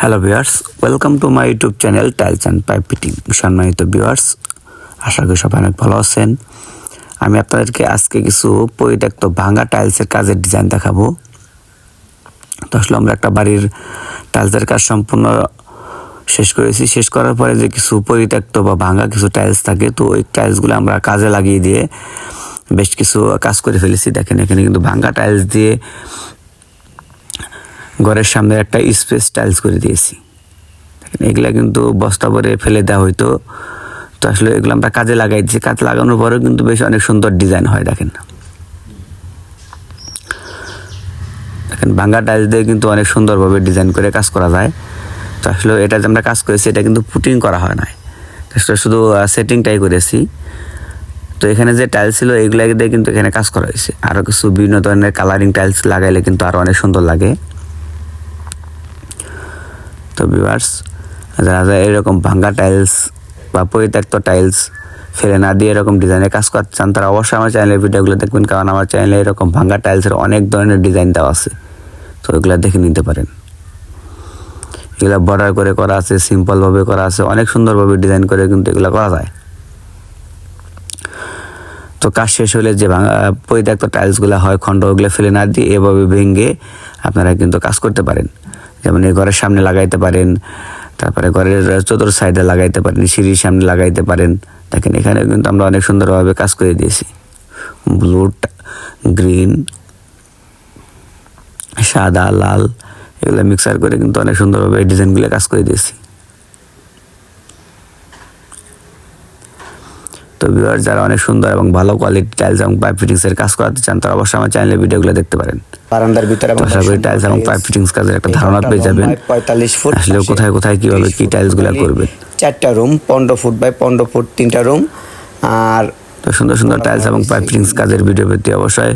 Hello viewers welcome to my YouTube channel tiles and pipe fitting সম্মানিত viewers আশা করি সবাই অনেক ভালো আছেন। আমি আপনাদেরকে আজকে কিছু পরিত্যক্ত ভাঙা টাইলসের কাজের ডিজাইন দেখাবো। তো আসলে আমরা একটা বাড়ির টাইলসের কাজ সম্পূর্ণ শেষ করেছি। শেষ করার পরে যে কিছু পরিত্যক্ত বা ভাঙা কিছু টাইলস থাকে, তো ওই টাইলসগুলো আমরা কাজে লাগিয়ে দিয়ে বেশ কিছু কাজ করে ফেলেছি। দেখেন, এখানে কিন্তু ভাঙা টাইলস দিয়ে ঘরের সামনে একটা স্পেস টাইলস করে দিয়েছি। এগুলা কিন্তু বস্তা ভরে ফেলে দেওয়া হইতো। তো আসলে এগুলো আমরা কাজে লাগাই দিচ্ছি কাজ লাগানোর পরেও কিন্তু বেশ অনেক সুন্দর ডিজাইন হয়, দেখেন। দেখেন, ভাঙ্গা টাইলস দিয়ে কিন্তু অনেক সুন্দরভাবে ডিজাইন করে কাজ করা যায়। তো আসলে এটা যে আমরা কাজ করেছি, এটা কিন্তু পুটিং করা হয় নাই। আসলে শুধু সেটিংটাই করেছি। তো এখানে যে টাইলস ছিল, এগুলো দিয়ে কিন্তু এখানে কাজ করা হয়েছে। আরও কিছু বিভিন্ন ধরনের কালারিং টাইলস লাগাইলে কিন্তু আরও অনেক সুন্দর লাগে। তো ভিউয়ার্স যারা যারা এরকম ভাঙ্গা টাইলস বা পরিত্যক্ত টাইলস ফেলে না দিয়ে এরকম ডিজাইনের কাজ করতে চান, তারা অবশ্যই আমার চ্যানেলের ভিডিওগুলো দেখবেন, কারণ আমার চ্যানেলে এরকম ভাঙ্গা টাইলসের অনেক ধরনের ডিজাইন দেওয়া আছে। তো এগুলো দেখে নিতে পারেন। এগুলো বর্ডার করে করা আছে সিম্পলভাবে করা আছে, অনেক সুন্দরভাবে ডিজাইন করে কিন্তু এগুলো করা যায়। তো কাজ শেষ হলে যে ভাঙা পরিত্যক্ত টাইলসগুলো হয়, খণ্ড ওগুলো ফেলে না দিয়ে এভাবে ভেঙে আপনারা কিন্তু কাজ করতে পারেন। যেমন এই ঘরের সামনে লাগাইতে পারেন, তারপরে ঘরের চতুর সাইডে লাগাইতে পারেন, সিঁড়ির সামনে লাগাইতে পারেন। দেখেন এখানে কিন্তু আমরা অনেক সুন্দরভাবে কাজ করে দিয়েছি। ব্লুট, গ্রিন, সাদা, লাল, এগুলো মিক্সার করে কিন্তু অনেক সুন্দরভাবে ডিজাইনগুলো কাজ করে দিয়েছি। তো ভিউয়ার যারা অনেক সুন্দর এবং ভালো কোয়ালিটি টাইলস এবং পাইপ ফিটিংস এর কাজ করাতে চান তারা অবশ্যই আমার চ্যানেলের ভিডিওগুলো দেখতে পারেন। বারান্দার ভিতরে এবং আশা করি টাইলস এবং পাইপ ফিটিংস কাজের একটা ধারণা পেয়ে যাবেন। পঁয়তাল্লিশ ফুট আসলে কোথায় কোথায় কীভাবে কি টাইলসগুলা করবেন? চারটা রুম পনেরো ফুট বাই পনেরো ফুট তিনটা রুম আর তো সুন্দর সুন্দর টাইলস এবং পাইপ ফিটিংস কাজের ভিডিও পেতে অবশ্যই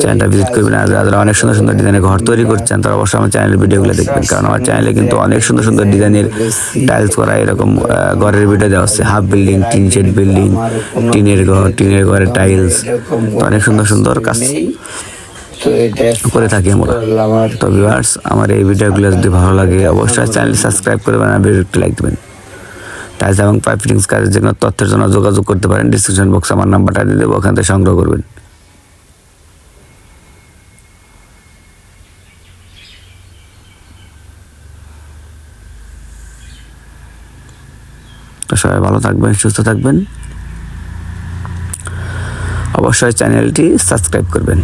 চ্যানেলটা ভিজিট করবেন। আর যারা অনেক সুন্দর সুন্দর ডিজাইনের ঘর তৈরি করছেন, তারা অবশ্যই আমার চ্যানেলের ভিডিওগুলো দেখবেন। কারণ আমার চ্যানেলে কিন্তু অনেক সুন্দর সুন্দর ডিজাইনের টাইলস করা এরকম ঘরের ভিডিও দেওয়া হচ্ছে। Half building tin shed building টিনের ঘর, টিনের ঘরের টাইলস অনেক সুন্দর সুন্দর কাজ করে থাকি আমার। তো ভিউয়ার্স আমার এই ভিডিওগুলো যদি ভালো লাগে, অবশ্যই চ্যানেল সাবস্ক্রাইব করবেন আর ভিডিওটি লাইক দেবেন। টাইলস এবং পাইপ ফিটিংস কাজের যে কোনো তথ্যের জন্য যোগাযোগ করতে পারেন। ডিসক্রিপশন বক্সে আমার নাম্বারটা দিয়ে দেবো, ওখান থেকে সংগ্রহ করবেন। সবাই ভালো থাকবেন, সুস্থ থাকবেন। অবশ্যই চ্যানেলটি সাবস্ক্রাইব করবেন।